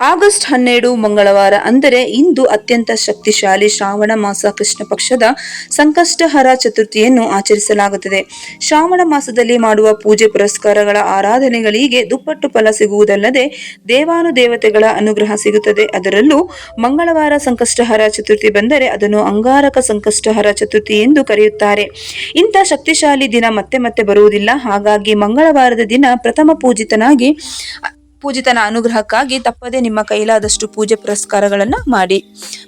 August ಹನ್ನೆರಡು ಮಂಗಳವಾರ ಅಂದರೆ ಇಂದು ಅತ್ಯಂತ ಶಕ್ತಿಶಾಲಿ ಶ್ರಾವಣ ಮಾಸ ಕೃಷ್ಣ ಪಕ್ಷದ ಸಂಕಷ್ಟಹರ ಚತುರ್ಥಿಯನ್ನು ಆಚರಿಸಲಾಗುತ್ತದೆ. ಶ್ರಾವಣ ಮಾಸದಲ್ಲಿ ಮಾಡುವ ಪೂಜೆ ಪುರಸ್ಕಾರಗಳ ಆರಾಧನೆಗಳಿಗೆ ದುಪ್ಪಟ್ಟು ಫಲ ಸಿಗುವುದಲ್ಲದೆ ದೇವಾನುದೇವತೆಗಳ ಅನುಗ್ರಹ ಸಿಗುತ್ತದೆ. ಅದರಲ್ಲೂ ಮಂಗಳವಾರ ಸಂಕಷ್ಟಹರ ಚತುರ್ಥಿ ಬಂದರೆ ಅದನ್ನು ಅಂಗಾರಕ ಸಂಕಷ್ಟಹರ ಚತುರ್ಥಿ ಎಂದು ಕರೆಯುತ್ತಾರೆ. ಇಂಥ ಶಕ್ತಿಶಾಲಿ ದಿನ ಮತ್ತೆ ಮತ್ತೆ ಬರುವುದಿಲ್ಲ. ಹಾಗಾಗಿ ಮಂಗಳವಾರದ ದಿನ ಪ್ರಥಮ ಪೂಜಿತನಾಗಿ ಪೂಜಿತನ ಅನುಗ್ರಹಕ್ಕಾಗಿ ತಪ್ಪದೆ ನಿಮ್ಮ ಕೈಲಾದಷ್ಟು ಪೂಜೆ ಪುರಸ್ಕಾರಗಳನ್ನು ಮಾಡಿ.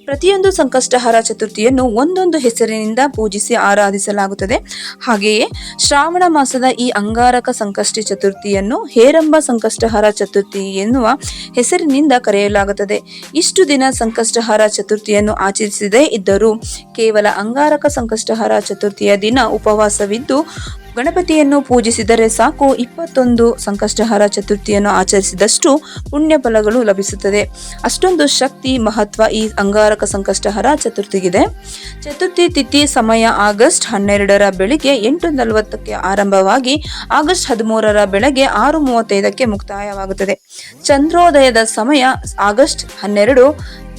ಪ್ರತಿಯೊಂದು ಸಂಕಷ್ಟಹರ ಚತುರ್ಥಿಯನ್ನು ಒಂದೊಂದು ಹೆಸರಿನಿಂದ ಪೂಜಿಸಿ ಆರಾಧಿಸಲಾಗುತ್ತದೆ. ಹಾಗೆಯೇ ಶ್ರಾವಣ ಮಾಸದ ಈ ಅಂಗಾರಕ ಸಂಕಷ್ಟಿ ಚತುರ್ಥಿಯನ್ನು ಹೇರಂಬ ಸಂಕಷ್ಟಹರ ಚತುರ್ಥಿ ಎನ್ನುವ ಹೆಸರಿನಿಂದ ಕರೆಯಲಾಗುತ್ತದೆ. ಇಷ್ಟು ದಿನ ಸಂಕಷ್ಟಹರ ಚತುರ್ಥಿಯನ್ನು ಆಚರಿಸದೇ ಇದ್ದರೂ ಕೇವಲ ಅಂಗಾರಕ ಸಂಕಷ್ಟಹರ ಚತುರ್ಥಿಯ ದಿನ ಉಪವಾಸವಿದ್ದು ಗಣಪತಿಯನ್ನು ಪೂಜಿಸಿದರೆ ಸಾಕು. ಇಪ್ಪತ್ತೊಂದು ಸಂಕಷ್ಟಹರ ಚತುರ್ಥಿಯನ್ನು ಆಚರಿಸಿದಷ್ಟು ಪುಣ್ಯ ಫಲಗಳು ಲಭಿಸುತ್ತದೆ. ಅಷ್ಟೊಂದು ಶಕ್ತಿ, ಮಹತ್ವ ಈ ಅಂಗಾರಕ ಸಂಕಷ್ಟಹರ ಚತುರ್ಥಿಗಿದೆ. ಚತುರ್ಥಿ ತಿಥಿ ಸಮಯ ಆಗಸ್ಟ್ ಹನ್ನೆರಡರ ಬೆಳಿಗ್ಗೆ ಎಂಟು ನಲವತ್ತಕ್ಕೆ ಆರಂಭವಾಗಿ ಆಗಸ್ಟ್ ಹದಿಮೂರರ ಬೆಳಗ್ಗೆ ಆರು ಮೂವತ್ತೈದಕ್ಕೆ ಮುಕ್ತಾಯವಾಗುತ್ತದೆ. ಚಂದ್ರೋದಯದ ಸಮಯ ಆಗಸ್ಟ್ ಹನ್ನೆರಡು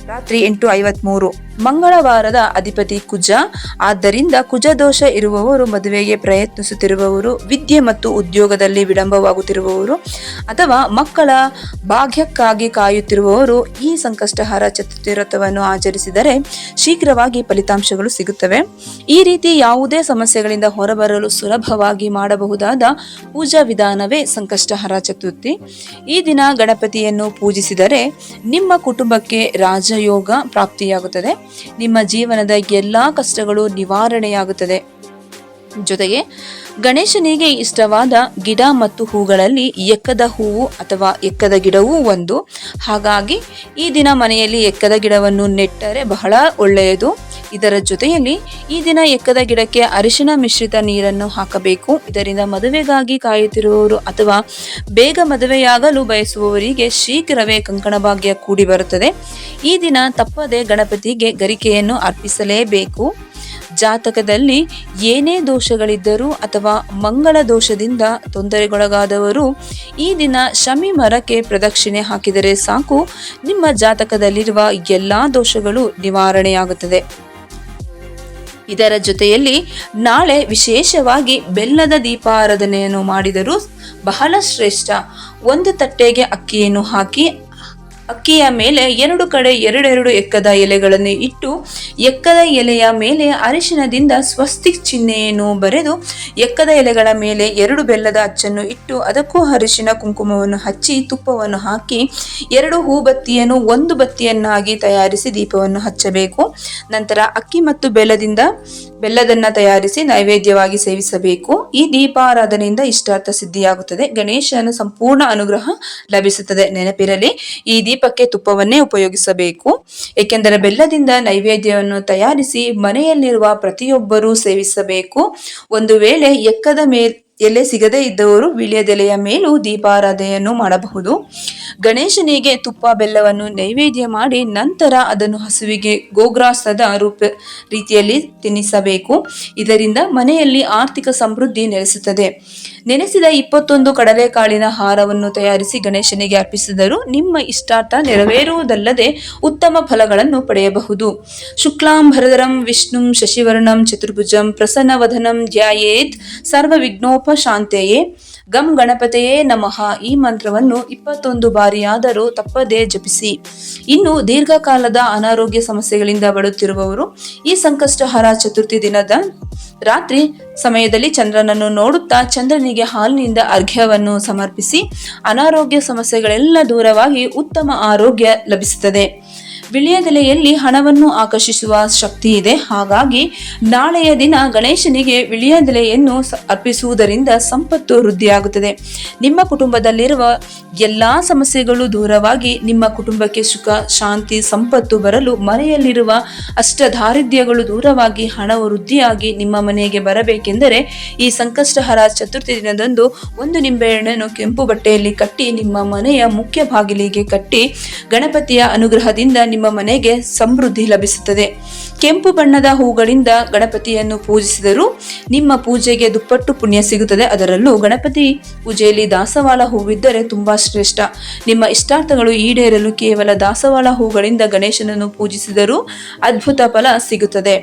ರಾತ್ರಿ ಎಂಟು ಐವತ್ಮೂರು. ಮಂಗಳವಾರದ ಅಧಿಪತಿ ಕುಜ. ಆದ್ದರಿಂದ ಕುಜ ದೋಷ ಇರುವವರು ಮದುವೆಗೆ ಪ್ರಯತ್ನಿಸುತ್ತಿರುವವರು, ವಿದ್ಯೆ ಮತ್ತು ಉದ್ಯೋಗದಲ್ಲಿ ವಿಳಂಬವಾಗುತ್ತಿರುವವರು ಅಥವಾ ಮಕ್ಕಳ ಭಾಗ್ಯಕ್ಕಾಗಿ ಕಾಯುತ್ತಿರುವವರು ಈ ಸಂಕಷ್ಟಹಾರ ಚತುರ್ಥಿ ಆಚರಿಸಿದರೆ ಶೀಘ್ರವಾಗಿ ಫಲಿತಾಂಶಗಳು ಸಿಗುತ್ತವೆ. ಈ ರೀತಿ ಯಾವುದೇ ಸಮಸ್ಯೆಗಳಿಂದ ಹೊರಬರಲು ಸುಲಭವಾಗಿ ಮಾಡಬಹುದಾದ ಪೂಜಾ ವಿಧಾನವೇ ಸಂಕಷ್ಟಹಾರ ಚತುರ್ಥಿ. ಈ ದಿನ ಗಣಪತಿಯನ್ನು ಪೂಜಿಸಿದರೆ ನಿಮ್ಮ ಕುಟುಂಬಕ್ಕೆ ರಾಜಯೋಗ ಪ್ರಾಪ್ತಿಯಾಗುತ್ತದೆ. ನಿಮ್ಮ ಜೀವನದ ಎಲ್ಲ ಕಷ್ಟಗಳು ನಿವಾರಣೆಯಾಗುತ್ತದೆ. ಜೊತೆಗೆ, ಗಣೇಶನಿಗೆ ಇಷ್ಟವಾದ ಗಿಡ ಮತ್ತು ಹೂಗಳಲ್ಲಿ ಎಕ್ಕದ ಹೂವು ಅಥವಾ ಎಕ್ಕದ ಗಿಡವೂ ಒಂದು. ಹಾಗಾಗಿ, ಈ ದಿನ ಮನೆಯಲ್ಲಿ ಎಕ್ಕದ ಗಿಡವನ್ನು ನೆಟ್ಟರೆ ಬಹಳ ಒಳ್ಳೆಯದು. ಇದರ ಜೊತೆಯಲ್ಲಿ ಈ ದಿನ ಎಕ್ಕದ ಗಿಡಕ್ಕೆ ಅರಿಶಿನ ಮಿಶ್ರಿತ ನೀರನ್ನು ಹಾಕಬೇಕು. ಇದರಿಂದ ಮದುವೆಗಾಗಿ ಕಾಯುತ್ತಿರುವವರು ಅಥವಾ ಬೇಗ ಮದುವೆಯಾಗಲು ಬಯಸುವವರಿಗೆ ಶೀಘ್ರವೇ ಕಂಕಣ ಭಾಗ್ಯ ಕೂಡಿ ಬರುತ್ತದೆ. ಈ ದಿನ ತಪ್ಪದೆ ಗಣಪತಿಗೆ ಗರಿಕೆಯನ್ನು ಅರ್ಪಿಸಲೇಬೇಕು. ಜಾತಕದಲ್ಲಿ ಏನೇ ದೋಷಗಳಿದ್ದರೂ ಅಥವಾ ಮಂಗಳ ದೋಷದಿಂದ ತೊಂದರೆಗೊಳಗಾದವರು ಈ ದಿನ ಶಮಿ ಮರಕ್ಕೆ ಪ್ರದಕ್ಷಿಣೆ ಹಾಕಿದರೆ ಸಾಕು. ನಿಮ್ಮ ಜಾತಕದಲ್ಲಿರುವ ಎಲ್ಲ ದೋಷಗಳು ನಿವಾರಣೆಯಾಗುತ್ತದೆ. ಇದರ ಜೊತೆಯಲ್ಲಿ ನಾಳೆ ವಿಶೇಷವಾಗಿ ಬೆಲ್ಲದ ದೀಪಾರಾಧನೆಯನ್ನು ಮಾಡಿದರೂ ಬಹಳ ಶ್ರೇಷ್ಠ. ಒಂದು ತಟ್ಟೆಗೆ ಅಕ್ಕಿಯನ್ನು ಹಾಕಿ ಅಕ್ಕಿಯ ಮೇಲೆ ಎರಡು ಕಡೆ ಎರಡೆರಡು ಎಕ್ಕದ ಎಲೆಗಳನ್ನು ಇಟ್ಟು ಎಕ್ಕದ ಎಲೆಯ ಮೇಲೆ ಅರಿಶಿನದಿಂದ ಸ್ವಸ್ತಿಕ್ ಚಿಹ್ನೆಯನ್ನು ಬರೆದು ಎಕ್ಕದ ಎಲೆಗಳ ಮೇಲೆ ಎರಡು ಬೆಲ್ಲದ ಅಚ್ಚನ್ನು ಇಟ್ಟು ಅದಕ್ಕೂ ಅರಿಶಿನ ಕುಂಕುಮವನ್ನು ಹಚ್ಚಿ ತುಪ್ಪವನ್ನು ಹಾಕಿ ಎರಡು ಹೂ ಬತ್ತಿಯನ್ನು ಒಂದು ಬತ್ತಿಯನ್ನಾಗಿ ತಯಾರಿಸಿ ದೀಪವನ್ನು ಹಚ್ಚಬೇಕು. ನಂತರ ಅಕ್ಕಿ ಮತ್ತು ಬೆಲ್ಲದಿಂದ ಬೆಲ್ಲದನ್ನ ತಯಾರಿಸಿ ನೈವೇದ್ಯವಾಗಿ ಸೇವಿಸಬೇಕು. ಈ ದೀಪಾರಾಧನೆಯಿಂದ ಇಷ್ಟಾರ್ಥ ಸಿದ್ಧಿಯಾಗುತ್ತದೆ. ಗಣೇಶನ ಸಂಪೂರ್ಣ ಅನುಗ್ರಹ ಲಭಿಸುತ್ತದೆ. ನೆನಪಿರಲಿ, ಈ ದೀಪಕ್ಕೆ ತುಪ್ಪವನ್ನೇ ಉಪಯೋಗಿಸಬೇಕು. ಏಕೆಂದರೆ ಬೆಲ್ಲದಿಂದ ನೈವೇದ್ಯವನ್ನು ತಯಾರಿಸಿ ಮನೆಯಲ್ಲಿರುವ ಪ್ರತಿಯೊಬ್ಬರೂ ಸೇವಿಸಬೇಕು. ಒಂದು ವೇಳೆ ಎಕ್ಕದ ಮೇಲ್ ಎಲೆ ಸಿಗದೇ ಇದ್ದವರು, ವಿಳ್ಯದೆಲೆಯ ಮೇಲೂ ದೀಪಾರಾಧನೆಯನ್ನು ಮಾಡಬಹುದು. ಗಣೇಶನಿಗೆ ತುಪ್ಪ ಬೆಲ್ಲವನ್ನು ನೈವೇದ್ಯ ಮಾಡಿ ನಂತರ ಅದನ್ನು ಹಸುವಿಗೆ ಗೋಗ್ರಾಸದ ರೂಪ ರೀತಿಯಲ್ಲಿ ತಿನ್ನಿಸಬೇಕು ಇದರಿಂದ ಮನೆಯಲ್ಲಿ ಆರ್ಥಿಕ ಸಮೃದ್ಧಿ ನೆಲೆಸುತ್ತದೆ. ನೆನೆಸಿದ ಇಪ್ಪತ್ತೊಂದು ಕಡಲೆಕಾಳಿನ ಹಾರವನ್ನು ತಯಾರಿಸಿ ಗಣೇಶನಿಗೆ ಅರ್ಪಿಸಿದರೂ ನಿಮ್ಮ ಇಷ್ಟಾರ್ಥ ನೆರವೇರುವುದಲ್ಲದೆ ಉತ್ತಮ ಫಲಗಳನ್ನು ಪಡೆಯಬಹುದು. ಶುಕ್ಲಾಂಬರಧರಂ ವಿಷ್ಣುಂ, ಶಶಿವರ್ಣಂ, ಚತುರ್ಭುಜಂ, ಪ್ರಸನ್ನವಧನಂ ಧ್ಯಾಯೇತ್ ಸರ್ವ ವಿಘ್ನೋಪ ಶಾಂತೆಯೇ ಗಂ ಗಣಪತಿಯೇ ನಮಃ ಈ ಮಂತ್ರವನ್ನು ಇಪ್ಪತ್ತೊಂದು ಬಾರಿಯಾದರೂ ತಪ್ಪದೇ ಜಪಿಸಿ. ಇನ್ನು ದೀರ್ಘಕಾಲದ ಅನಾರೋಗ್ಯ ಸಮಸ್ಯೆಗಳಿಂದ ಬಳುತ್ತಿರುವವರು ಈ ಸಂಕಷ್ಟಹರ ಚತುರ್ಥಿ ದಿನದ ರಾತ್ರಿ ಸಮಯದಲ್ಲಿ ಚಂದ್ರನನ್ನು ನೋಡುತ್ತಾ ಚಂದ್ರನಿಗೆ ಹಾಲಿನಿಂದ ಅರ್ಘ್ಯವನ್ನು ಸಮರ್ಪಿಸಿ ಅನಾರೋಗ್ಯ ಸಮಸ್ಯೆಗಳೆಲ್ಲ ದೂರವಾಗಿ ಉತ್ತಮ ಆರೋಗ್ಯ ಲಭಿಸುತ್ತದೆ. ವಿಳಿಯದೆಲೆಯಲ್ಲಿ ಹಣವನ್ನು ಆಕರ್ಷಿಸುವ ಶಕ್ತಿ ಇದೆ. ಹಾಗಾಗಿ ನಾಳೆಯ ದಿನ ಗಣೇಶನಿಗೆ ವಿಳಿಯದೆಲೆಯನ್ನು ಅರ್ಪಿಸುವುದರಿಂದ ಸಂಪತ್ತು ವೃದ್ಧಿಯಾಗುತ್ತದೆ. ನಿಮ್ಮ ಕುಟುಂಬದಲ್ಲಿರುವ ಎಲ್ಲಾ ಸಮಸ್ಯೆಗಳು ದೂರವಾಗಿ ನಿಮ್ಮ ಕುಟುಂಬಕ್ಕೆ ಸುಖ, ಶಾಂತಿ, ಸಂಪತ್ತು ಬರಲು ಮನೆಯಲ್ಲಿರುವ ಅಷ್ಟ ದಾರಿದ್ರ್ಯಗಳು ದೂರವಾಗಿ ಹಣವು ವೃದ್ಧಿಯಾಗಿ ನಿಮ್ಮ ಮನೆಗೆ ಬರಬೇಕೆಂದರೆ ಈ ಸಂಕಷ್ಟಹರ ಚತುರ್ಥಿ ದಿನದಂದು ಒಂದು ನಿಂಬೆಹಣ್ಣನ್ನು ಕೆಂಪು ಬಟ್ಟೆಯಲ್ಲಿ ಕಟ್ಟಿ ನಿಮ್ಮ ಮನೆಯ ಮುಖ್ಯ ಬಾಗಿಲಿಗೆ ಕಟ್ಟಿ ಗಣಪತಿಯ ಅನುಗ್ರಹದಿಂದ ನಿಮ್ಮ ಮನೆಗೆ ಸಮೃದ್ಧಿ ಲಭಿಸುತ್ತದೆ. ಕೆಂಪು ಬಣ್ಣದ ಹೂಗಳಿಂದ ಗಣಪತಿಯನ್ನು ಪೂಜಿಸಿದರೂ ನಿಮ್ಮ ಪೂಜೆಗೆ ದುಪ್ಪಟ್ಟು ಪುಣ್ಯ ಸಿಗುತ್ತದೆ. ಅದರಲ್ಲೂ ಗಣಪತಿ ಪೂಜೆಯಲ್ಲಿ ದಾಸವಾಳ ಹೂವಿದ್ದರೆ ತುಂಬಾ ಶ್ರೇಷ್ಠ. ನಿಮ್ಮ ಇಷ್ಟಾರ್ಥಗಳು ಈಡೇರಲು ಕೇವಲ ದಾಸವಾಳ ಹೂಗಳಿಂದ ಗಣೇಶನನ್ನು ಪೂಜಿಸಿದರೂ ಅದ್ಭುತ ಫಲ ಸಿಗುತ್ತದೆ.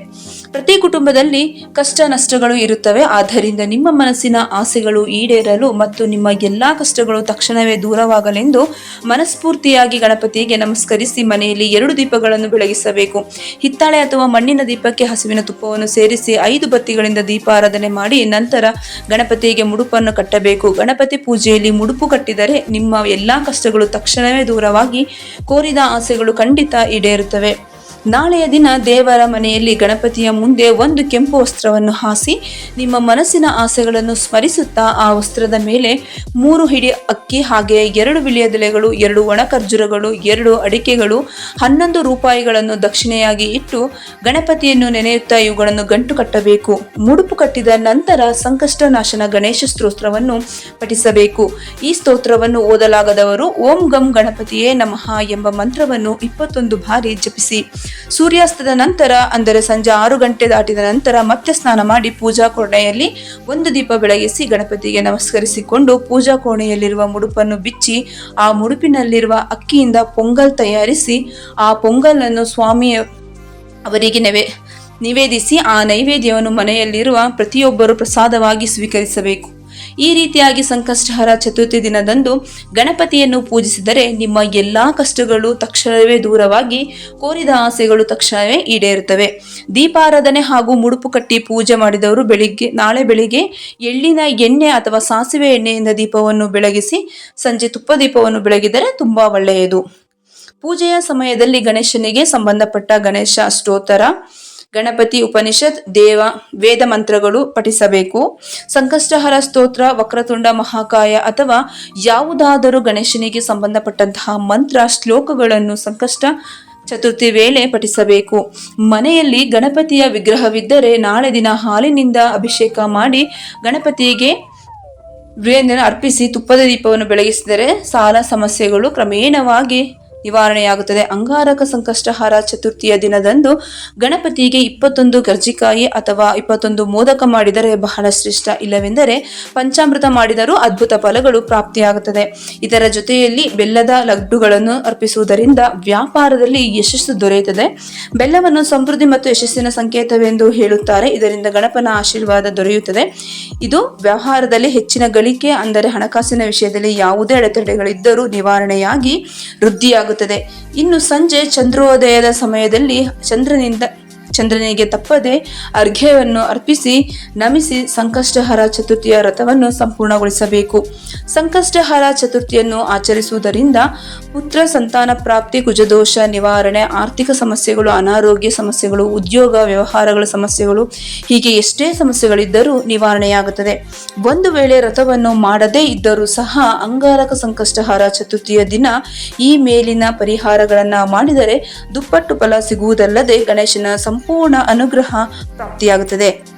ಪ್ರತಿ ಕುಟುಂಬದಲ್ಲಿ ಕಷ್ಟ ನಷ್ಟಗಳು ಇರುತ್ತವೆ. ಆದ್ದರಿಂದ ನಿಮ್ಮ ಮನಸ್ಸಿನ ಆಸೆಗಳು ಈಡೇರಲು ಮತ್ತು ನಿಮ್ಮ ಎಲ್ಲಾ ಕಷ್ಟಗಳು ತಕ್ಷಣವೇ ದೂರವಾಗಲೆಂದು ಮನಸ್ಫೂರ್ತಿಯಾಗಿ ಗಣಪತಿಗೆ ನಮಸ್ಕರಿಸಿ ಮನೆಯಲ್ಲಿ ಎರಡು ದೀಪಗಳನ್ನು ಬೆಳಗಿಸಬೇಕು. ಹಿತ್ತಾಳೆ ಅಥವಾ ಮಣ್ಣಿನ ದೀಪಕ್ಕೆ ಹಸುವಿನ ತುಪ್ಪವನ್ನು ಸೇರಿಸಿ ಐದು ಬತ್ತಿಗಳಿಂದ ದೀಪಾರಾಧನೆ ಮಾಡಿ ನಂತರ ಗಣಪತಿಗೆ ಮುಡುಪನ್ನು ಕಟ್ಟಬೇಕು. ಗಣಪತಿ ಪೂಜೆಯಲ್ಲಿ ಮುಡುಪು ಕಟ್ಟಿದರೆ ನಿಮ್ಮ ಎಲ್ಲಾ ಕಷ್ಟಗಳು ತಕ್ಷಣವೇ ದೂರವಾಗಿ ಕೋರಿದ ಆಸೆಗಳು ಖಂಡಿತ ಈಡೇರುತ್ತವೆ. ನಾಳೆಯ ದಿನ ದೇವರ ಮನೆಯಲ್ಲಿ ಗಣಪತಿಯ ಮುಂದೆ ಒಂದು ಕೆಂಪು ವಸ್ತ್ರವನ್ನು ಹಾಸಿ ನಿಮ್ಮ ಮನಸ್ಸಿನ ಆಸೆಗಳನ್ನು ಸ್ಮರಿಸುತ್ತಾ ಆ ವಸ್ತ್ರದ ಮೇಲೆ ಮೂರು ಹಿಡಿ ಅಕ್ಕಿ ಹಾಗೆ ಎರಡು ವಿಳಿಯದೆಲೆಗಳು ಎರಡು ಒಣ ಖರ್ಜೂರಗಳು ಎರಡು ಅಡಿಕೆಗಳು, ಹನ್ನೊಂದು ರೂಪಾಯಿಗಳನ್ನು ದಕ್ಷಿಣೆಯಾಗಿ ಇಟ್ಟು ಗಣಪತಿಯನ್ನು ನೆನೆಯುತ್ತಾ ಇವುಗಳನ್ನು ಗಂಟು ಕಟ್ಟಬೇಕು. ಮುಡುಪು ಕಟ್ಟಿದ ನಂತರ ಸಂಕಷ್ಟ ನಾಶನ ಗಣೇಶ ಸ್ತೋತ್ರವನ್ನು ಪಠಿಸಬೇಕು. ಈ ಸ್ತೋತ್ರವನ್ನು ಓದಲಾಗದವರು ಓಂ ಗಂ ಗಣಪತಿಯೇ ನಮಃ ಎಂಬ ಮಂತ್ರವನ್ನು ಇಪ್ಪತ್ತೊಂದು ಬಾರಿ ಜಪಿಸಿ. ಸೂರ್ಯಾಸ್ತದ ನಂತರ, ಅಂದರೆ ಸಂಜೆ ಆರು ಗಂಟೆ ದಾಟಿದ ನಂತರ ಮತ್ತೆ ಸ್ನಾನ ಮಾಡಿ ಪೂಜಾ ಕೋಣೆಯಲ್ಲಿ ಒಂದು ದೀಪ ಬೆಳಗಿಸಿ ಗಣಪತಿಗೆ ನಮಸ್ಕರಿಸಿಕೊಂಡು ಪೂಜಾ ಕೋಣೆಯಲ್ಲಿರುವ ಮುಡುಪನ್ನು ಬಿಚ್ಚಿ, ಆ ಮುಡುಪಿನಲ್ಲಿರುವ ಅಕ್ಕಿಯಿಂದ ಪೊಂಗಲ್ ತಯಾರಿಸಿ, ಆ ಪೊಂಗಲನ್ನು ಸ್ವಾಮಿಯ ಅವರಿಗೆ ನೆವೆ, ನಿವೇದಿಸಿ ಆ ನೈವೇದ್ಯವನ್ನು ಮನೆಯಲ್ಲಿರುವ ಪ್ರತಿಯೊಬ್ಬರು ಪ್ರಸಾದವಾಗಿ ಸ್ವೀಕರಿಸಬೇಕು. ಈ ರೀತಿಯಾಗಿ ಸಂಕಷ್ಟಹರ ಚತುರ್ಥಿ ದಿನದಂದು ಗಣಪತಿಯನ್ನು ಪೂಜಿಸಿದರೆ ನಿಮ್ಮ ಎಲ್ಲಾ ಕಷ್ಟಗಳು ತಕ್ಷಣವೇ ದೂರವಾಗಿ ಕೋರಿದ ಆಸೆಗಳು ತಕ್ಷಣವೇ ಈಡೇರುತ್ತವೆ. ದೀಪಾರಾಧನೆ ಹಾಗೂ ಮುಡುಪು ಕಟ್ಟಿ ಪೂಜೆ ಮಾಡಿದವರು ಬೆಳಿಗ್ಗೆ, ನಾಳೆ ಬೆಳಿಗ್ಗೆ ಎಳ್ಳಿನ ಎಣ್ಣೆ ಅಥವಾ ಸಾಸಿವೆ ಎಣ್ಣೆಯಿಂದ ದೀಪವನ್ನು ಬೆಳಗಿಸಿ ಸಂಜೆ ತುಪ್ಪ ದೀಪವನ್ನು ಬೆಳಗಿದರೆ ತುಂಬಾ ಒಳ್ಳೆಯದು. ಪೂಜೆಯ ಸಮಯದಲ್ಲಿ ಗಣೇಶನಿಗೆ ಸಂಬಂಧಪಟ್ಟ ಗಣೇಶ ಸ್ತೋತ್ರ ಗಣಪತಿ ಉಪನಿಷತ್ ದೇವ ವೇದ ಮಂತ್ರಗಳು ಪಠಿಸಬೇಕು. ಸಂಕಷ್ಟಹರ ಸ್ತೋತ್ರ, ವಕ್ರತುಂಡ ಮಹಾಕಾಯ ಅಥವಾ ಯಾವುದಾದರೂ ಗಣೇಶನಿಗೆ ಸಂಬಂಧಪಟ್ಟಂತಹ ಮಂತ್ರ ಶ್ಲೋಕಗಳನ್ನು ಸಂಕಷ್ಟ ಚತುರ್ಥಿ ವೇಳೆ ಪಠಿಸಬೇಕು. ಮನೆಯಲ್ಲಿ ಗಣಪತಿಯ ವಿಗ್ರಹವಿದ್ದರೆ ನಾಳೆ ದಿನ ಹಾಲಿನಿಂದ ಅಭಿಷೇಕ ಮಾಡಿ ಗಣಪತಿಗೆ ಅರ್ಪಿಸಿ ತುಪ್ಪದ ದೀಪವನ್ನು ಬೆಳಗಿಸಿದರೆ ಸಾಲ ಸಮಸ್ಯೆಗಳು ಕ್ರಮೇಣವಾಗಿ ನಿವಾರಣೆಯಾಗುತ್ತದೆ. ಅಂಗಾರಕ ಸಂಕಷ್ಟಹಾರ ಚತುರ್ಥಿಯ ದಿನದಂದು ಗಣಪತಿಗೆ ಇಪ್ಪತ್ತೊಂದು ಗರ್ಜಿಕಾಯಿ ಅಥವಾ ಇಪ್ಪತ್ತೊಂದು ಮೋದಕ ಮಾಡಿದರೆ ಬಹಳ ಶ್ರೇಷ್ಠ. ಇಲ್ಲವೆಂದರೆ ಪಂಚಾಮೃತ ಮಾಡಿದರೂ ಅದ್ಭುತ ಫಲಗಳು ಪ್ರಾಪ್ತಿಯಾಗುತ್ತದೆ. ಇದರ ಜೊತೆಯಲ್ಲಿ ಬೆಲ್ಲದ ಲಡ್ಡುಗಳನ್ನು ಅರ್ಪಿಸುವುದರಿಂದ ವ್ಯಾಪಾರದಲ್ಲಿ ಯಶಸ್ಸು ದೊರೆಯುತ್ತದೆ. ಬೆಲ್ಲವನ್ನು ಸಮೃದ್ಧಿ ಮತ್ತು ಯಶಸ್ಸಿನ ಸಂಕೇತವೆಂದು ಹೇಳುತ್ತಾರೆ. ಇದರಿಂದ ಗಣಪನ ಆಶೀರ್ವಾದ ದೊರೆಯುತ್ತದೆ. ಇದು ವ್ಯವಹಾರದಲ್ಲಿ ಹೆಚ್ಚಿನ ಗಳಿಕೆ, ಅಂದರೆ ಹಣಕಾಸಿನ ವಿಷಯದಲ್ಲಿ ಯಾವುದೇ ಅಡೆತಡೆಗಳಿದ್ದರೂ ನಿವಾರಣೆಯಾಗಿ ವೃದ್ಧಿಯಾಗುತ್ತದೆ ಇನ್ನು ಸಂಜೆ ಚಂದ್ರೋದಯದ ಸಮಯದಲ್ಲಿ ಚಂದ್ರನಿಂದ ಚಂದ್ರನಿಗೆ ತಪ್ಪದೆ ಅರ್ಘ್ಯವನ್ನು ಅರ್ಪಿಸಿ ನಮಿಸಿ ಸಂಕಷ್ಟಹರ ಚತುರ್ಥಿಯ ವ್ರತವನ್ನು ಸಂಪೂರ್ಣಗೊಳಿಸಬೇಕು. ಸಂಕಷ್ಟಹರ ಚತುರ್ಥಿಯನ್ನು ಆಚರಿಸುವುದರಿಂದ ಪುತ್ರ ಸಂತಾನ ಪ್ರಾಪ್ತಿ, ಕುಜದೋಷ ನಿವಾರಣೆ, ಆರ್ಥಿಕ ಸಮಸ್ಯೆಗಳು, ಅನಾರೋಗ್ಯ ಸಮಸ್ಯೆಗಳು, ಉದ್ಯೋಗ, ವ್ಯವಹಾರಗಳ ಸಮಸ್ಯೆಗಳು, ಹೀಗೆ ಎಷ್ಟೇ ಸಮಸ್ಯೆಗಳಿದ್ದರೂ ನಿವಾರಣೆಯಾಗುತ್ತದೆ. ಒಂದು ವೇಳೆ ರಥವನ್ನು ಮಾಡದೇ ಇದ್ದರೂ ಸಹ ಅಂಗಾರಕ ಸಂಕಷ್ಟಹಾರ ಚತುರ್ಥಿಯ ದಿನ ಈ ಮೇಲಿನ ಪರಿಹಾರಗಳನ್ನು ಮಾಡಿದರೆ ದುಪ್ಪಟ್ಟು ಫಲ ಸಿಗುವುದಲ್ಲದೆ ಗಣೇಶನ ಸಂಪೂರ್ಣ ಅನುಗ್ರಹ ಪ್ರಾಪ್ತಿಯಾಗುತ್ತದೆ.